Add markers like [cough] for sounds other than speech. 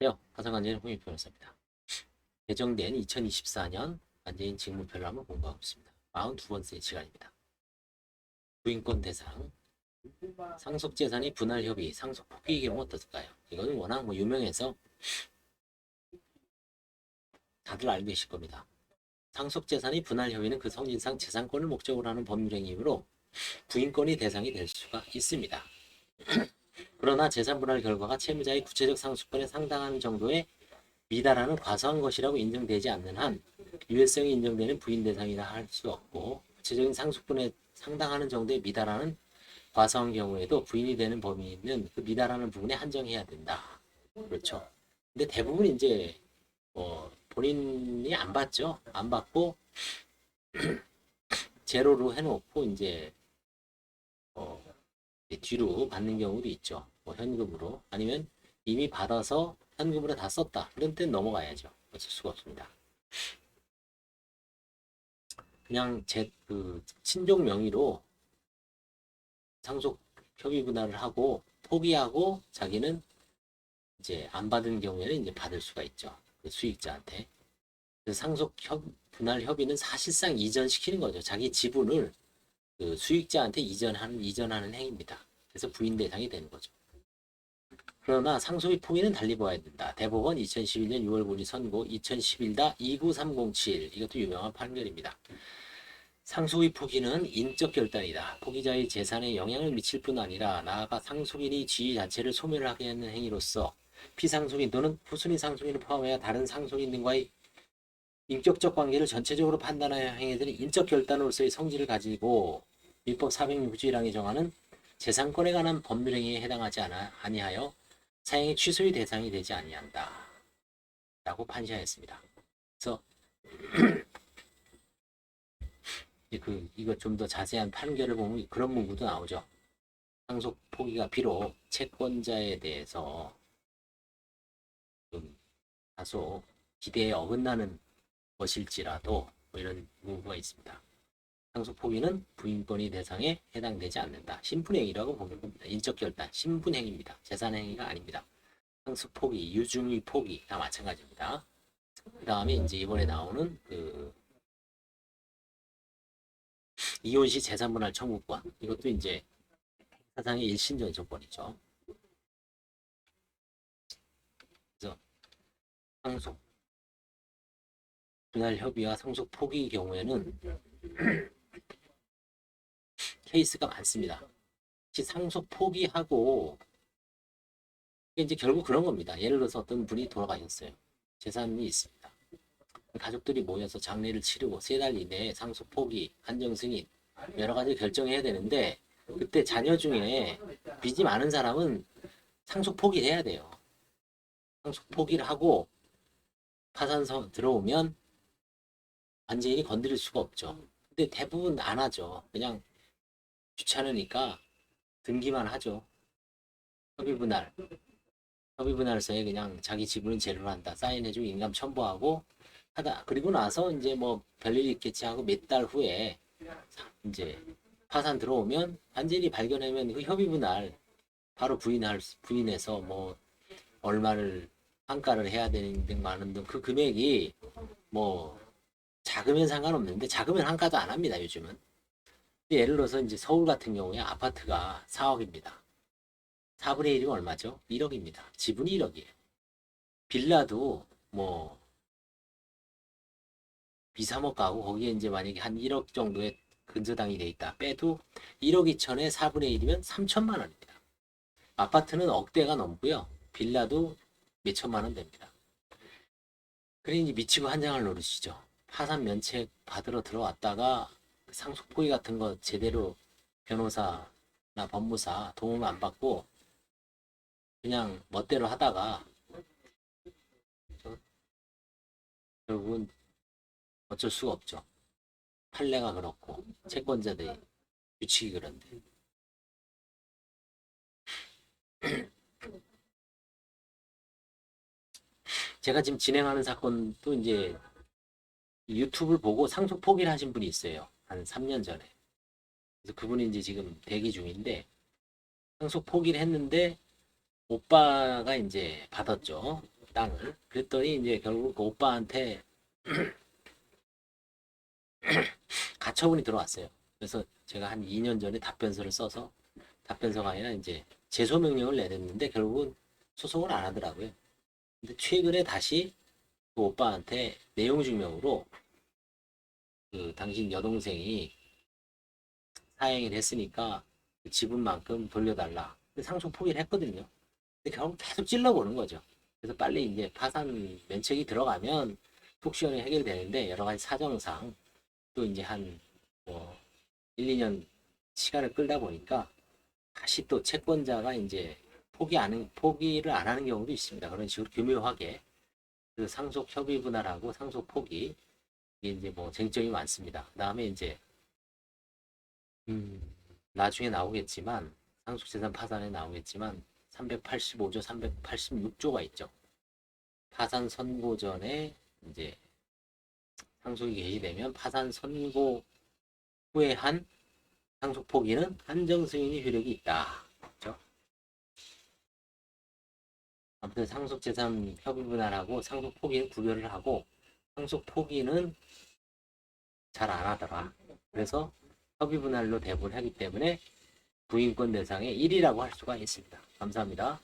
안녕하세요. 화성관제인 홍익 변호사입니다. 개정된 2024년 관제인 직무별로 한번 공부하고 있습니다. 42번째 시간입니다. 부인권 대상, 상속 재산이 분할 협의, 상속 포기의 경우 어떨까요? 이거는 워낙 뭐 유명해서 다들 알고 계실 겁니다. 상속 재산이 분할 협의는 그 성질상 재산권을 목적으로 하는 법률 행위로 부인권이 대상이 될 수가 있습니다. 그러나 재산 분할 결과가 채무자의 구체적 상속권에 상당한 정도에 미달하는 과소한 것이라고 인정되지 않는 한 유해성이 인정되는 부인 대상이라 할 수 없고 구체적인 상속분에 상당하는 정도에 미달하는 과소한 경우에도 부인이 되는 범위는 그 미달하는 부분에 한정해야 된다. 그렇죠. 근데 대부분 이제 어, 본인이 안 받죠. 안 받고 [clears throat] 제로로 해놓고 이제 어, 뒤로 받는 경우도 있죠. 뭐 현금으로 아니면 이미 받아서 현금으로 다 썼다. 그런 때는 넘어가야죠. 어쩔 수가 없습니다. 그냥 제 그 친족 명의로 상속 협의 분할을 하고 포기하고 자기는 이제 안 받은 경우에는 이제 받을 수가 있죠. 그 수익자한테. 그래서 상속 협 분할 협의는 사실상 이전시키는 거죠. 자기 지분을 그 수익자한테 이전하는 이전하는 행위입니다. 그래서 부인 대상이 되는 거죠. 그러나 상속의 포기는 달리 보아야 된다. 대법원 2011년 6월 9일 선고 2011-29307 이것도 유명한 판결입니다. 상속의 포기는 인적 결단이다. 포기자의 재산에 영향을 미칠 뿐 아니라 나아가 상속인이 지위 자체를 소멸하게 하는 행위로서 피상속인 또는 후순위 상속인을 포함하여 다른 상속인 등과의 인격적 관계를 전체적으로 판단하여 행해드는 인적 결단으로서의 성질을 가지고 민법 406조일항이 정하는 재산권에 관한 법률행위에 해당하지 않아, 아니하여 사형의 취소의 대상이 되지 아니한다. 라고 판시하였습니다. 그래서 [clears throat] 그 이거 좀 더 자세한 판결을 보면 그런 문구도 나오죠. 상속 포기가 비록 채권자에 대해서 좀 다소 기대에 어긋나는 것일지라도 뭐 이런 문구가 있습니다. 상속 포기는 부인권이 대상에 해당되지 않는다. 신분행위라고 보는 겁니다. 인적 결단, 신분행위입니다. 재산행위가 아닙니다. 상속 포기, 유증의 포기 다 마찬가지입니다. 그 다음에 이제 이번에 나오는 그 이혼 시 재산분할 청구권 이것도 이제 사상의 일신전 조건이죠. 그래서 상속 분할 협의와 상속 포기의 경우에는 케이스가 많습니다. 혹시 상속 포기하고 이제 결국 그런 겁니다. 예를 들어서 어떤 분이 돌아가셨어요. 재산이 있습니다. 가족들이 모여서 장례를 치르고 세 달 이내에 상속 포기, 한정 승인 여러 가지 결정해야 되는데 그때 자녀 중에 빚이 많은 사람은 상속 포기를 해야 돼요. 상속 포기를 하고 파산서 들어오면 관제인이 건드릴 수가 없죠. 근데 대부분 안 하죠. 그냥 귀찮으니까 등기만 하죠. 협의 분할. 협의 분할서에 그냥 자기 지분은 제로로 한다. 사인해주고 인감 첨부하고 하다. 그리고 나서 이제 뭐 별일 있겠지 하고 몇 달 후에 이제 파산 들어오면 완전히 발견하면 그 협의 분할 바로 부인할 수- 부인해서 뭐 얼마를 환가를 해야 되는 등 많은 등 그 금액이 뭐 작으면 상관없는데 작으면 환가도 안 합니다 요즘은 예를 들어서 이제 서울 같은 경우에 아파트가 4억입니다. 4분의 1이면 얼마죠? 1억입니다. 지분이 1억이에요. 빌라도 뭐 2, 3억 가고 거기에 이제 만약에 한 1억 정도의 근저당이 돼 있다 빼도 1억 2천에 4분의 1이면 3천만 원입니다. 아파트는 억대가 넘고요. 빌라도 몇 천만 원 됩니다. 그러니 미치고 한 장을 노리시죠. 파산 면책 받으러 들어왔다가 상속 포기 같은 거 제대로 변호사나 법무사 도움 안 받고 그냥 멋대로 하다가 결국은 어쩔 수가 없죠. 판례가 그렇고 채권자들이 규칙이 그런데 [clears throat] 제가 지금 진행하는 사건도 이제 유튜브를 보고 상속 포기를 하신 분이 있어요. 한 3년 전에. 그래서 그분이 이제 지금 대기 중인데 상속 포기를 했는데 오빠가 이제 받았죠. 땅을. 그랬더니 이제 결국 그 오빠한테 [clears throat] 가처분이 들어왔어요. 그래서 제가 한 2년 전에 답변서를 써서 답변서가 아니라 이제 제소 명령을 내렸는데 결국은 소송을 안 하더라고요. 근데 최근에 다시 그 오빠한테 내용 증명으로 그 당신 여동생이 사행을 했으니까 그 지분만큼 돌려달라. 상속 포기를 했거든요. 근데 결국 계속 찔러보는 거죠. 그래서 빨리 이제 파산 면책이 들어가면 속 시원히 해결되는데 여러 가지 사정상 또 이제 한뭐 1, 2년 시간을 끌다 보니까 다시 또 채권자가 이제 포기 안, 포기를 안 하는 경우도 있습니다. 그런 식으로 교묘하게 그 상속 협의 분할하고 상속 포기 이게 이제 뭐 쟁점이 많습니다. 그 다음에 이제 음, 나중에 나오겠지만 상속재산 파산에 나오겠지만 385조, 386조가 있죠. 파산 선고 전에 이제 상속이 개시되면 파산 선고 후에 한 상속 포기는 한정 승인이 효력이 있다. 그렇죠? 아무튼 상속 재산 협의 분할하고 상속 포기는 구별을 하고 상속 포기는 잘 안 하더라. 그래서 협의 분할로 대부분 하기 때문에 부인권 대상의 1위라고 할 수가 있습니다. 감사합니다.